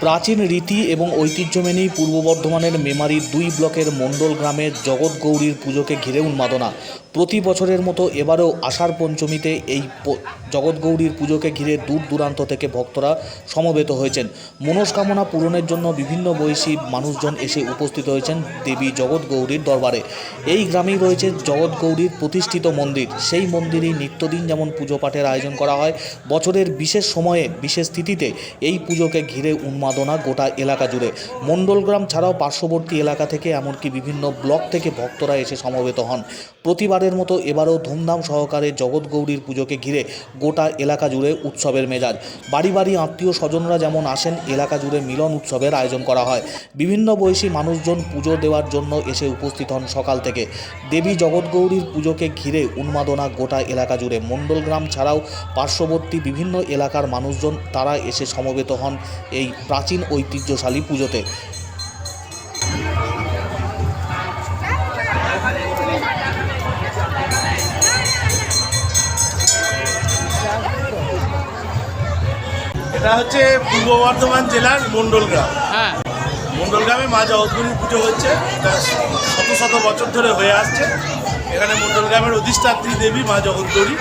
প্রাচীন রীতি এবং ঐতিহ্য মেনেই পূর্ব বর্ধমানের মেমারির দুই ব্লকের মণ্ডল গ্রামের জগৎ গৌরীর পুজোকে ঘিরে উন্মাদনা। প্রতি বছরের মতো এবারেও আষাঢ় পঞ্চমীতে এই প- জগৎ গৌরীর পুজোকে ঘিরে দূর দূরান্ত থেকে ভক্তরা সমবেত হয়েছেন। মনস্কামনা পূরণের জন্য বিভিন্ন বয়সী মানুষজন এসে উপস্থিত হয়েছেন দেবী জগৎ গৌরীর দরবারে। এই গ্রামেই রয়েছে জগৎ গৌরীর প্রতিষ্ঠিত মন্দির। সেই মন্দিরেই নিত্যদিন যেমন পুজো পাঠের আয়োজন করা হয়, বছরের বিশেষ সময়ে, বিশেষ তিথিতে এই পুজোকে ঘিরে উন্মাদনা গোটা এলাকা জুড়ে। মণ্ডলগ্রাম ছাড়াও পার্শ্ববর্তী এলাকা থেকে, এমনকি বিভিন্ন ব্লক থেকে ভক্তরা এসে সমবেত হন। প্রতিবারের মতো এবারও ধুমধাম সহকারে জগৎ গৌরীর পুজোকে ঘিরে গোটা এলাকা জুড়ে উৎসবের মেজাজ। বাড়ি বাড়ি আত্মীয় স্বজনরা যেমন আসেন, এলাকা জুড়ে মিলন উৎসবের আয়োজন করা হয়। বিভিন্ন বয়সী মানুষজন পুজো দেওয়ার জন্য এসে উপস্থিত হন সকাল থেকে। দেবী জগৎগৌরীর পুজোকে ঘিরে উন্মাদনা গোটা এলাকা জুড়ে। মণ্ডলগ্রাম ছাড়াও পার্শ্ববর্তী বিভিন্ন এলাকার মানুষজন তারা এসে সমবেত হন এই প্রাচীন ঐতিহ্যশালী পুজোতে। এটা হচ্ছে পূর্ব বর্ধমান জেলার মন্ডল গ্রাম হ্যাঁ। মণ্ডলগ্রামে মা জগৎগুরুর পুজো হচ্ছে। এটা শত শত বছর ধরে হয়ে আসছে। এখানে মণ্ডলগ্রামের অধিষ্ঠাত্রী দেবী মা জগৎগৌরী।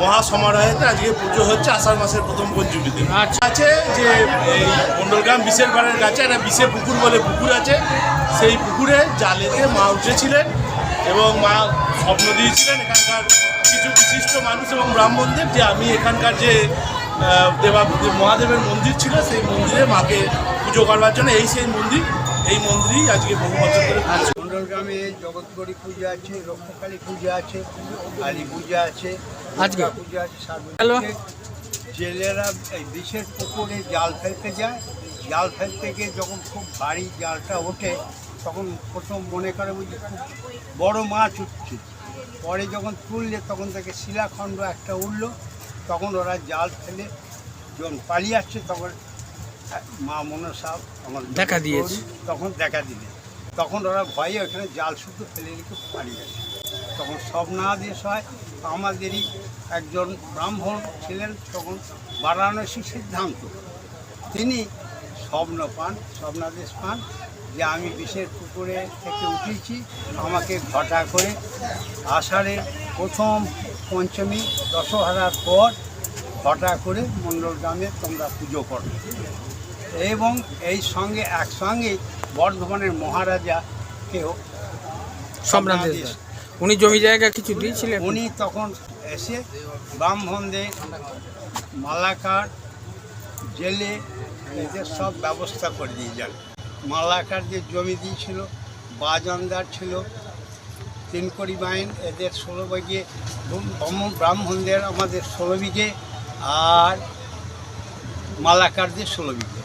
মহা সমারোহেতে আজকে পুজো হচ্ছে আষাঢ় মাসের প্রথম পঞ্চমীতে আচ্ছা। আছে যে এই মণ্ডলগ্রাম বিশের পাড়ের কাছে একটা বিশে পুকুর বলে পুকুর আছে সেই পুকুরে জালেতে মা উঠেছিলেন এবং মা স্বপ্ন দিয়েছিলেন এখানকার কিছু বিশিষ্ট মানুষ এবং ব্রাহ্মণদের যে আমি এখানকার যে দেবা মহাদেবের মন্দির ছিল সেই মন্দিরে মাকে পুজো করবার জন্য এই সেই মন্দির এই মন্দিরই আজকে বহু বছর ধরে গ্রামে জগৎগড়ি পূজা আছে রক্ষাকালী পূজা আছে কালী পূজা আছে আজকে? পূজা আছে সার্বজনীন। জেলেরা এই বিশেষ পুকুরে জাল ফেলতে যায় জাল ফেলতে গিয়ে যখন খুব ভারী জালটা ওঠে তখন প্রথম মনে করে বুঝি খুব বড় মাছ উঠছে পরে যখন তুললে তখন থেকে শিলাখণ্ড একটা উঠল তখন ওরা জাল ফেলে যখন পালিয়ে আসছে তখন মা মনসা আমার দেখা দিয়েছে। তখন দেখা দিলে তখন ওরা ভয়ে ওখানে জাল শুধু ফেলে রেখে পালিয়ে গেছে। তখন স্বপ্নাদেশ হয় আমাদেরই একজন ব্রাহ্মণ ছিলেন, তখন বারাণসী সিদ্ধান্ত। তিনি স্বপ্ন পান স্বপ্নাদেশ পান যে আমি বিষের পুকুরে থেকে উঠেছি, আমাকে ঘটা করে আষাঢ়ের প্রথম পঞ্চমী দশহারার পর ঘটা করে মণ্ডল গ্রামে তোমরা পুজো করো। এবং এই সঙ্গে একসঙ্গে বর্ধমানের মহারাজা কেউ সম্রাট উনি জমি জায়গা কিছু দিয়েছিলেন? উনি তখন এসে ব্রাহ্মণদের মালাকার জেলে এদের সব ব্যবস্থা করে দিয়ে যান। মালাকার যে জমি দিয়েছিল বাজনদার ছিল তিনকড়ি বাইন এদের ষোলো বিঘে ব্রাহ্মণদের আমাদের ষোলো বিঘে আর মালাকারদের ষোলো বিঘে।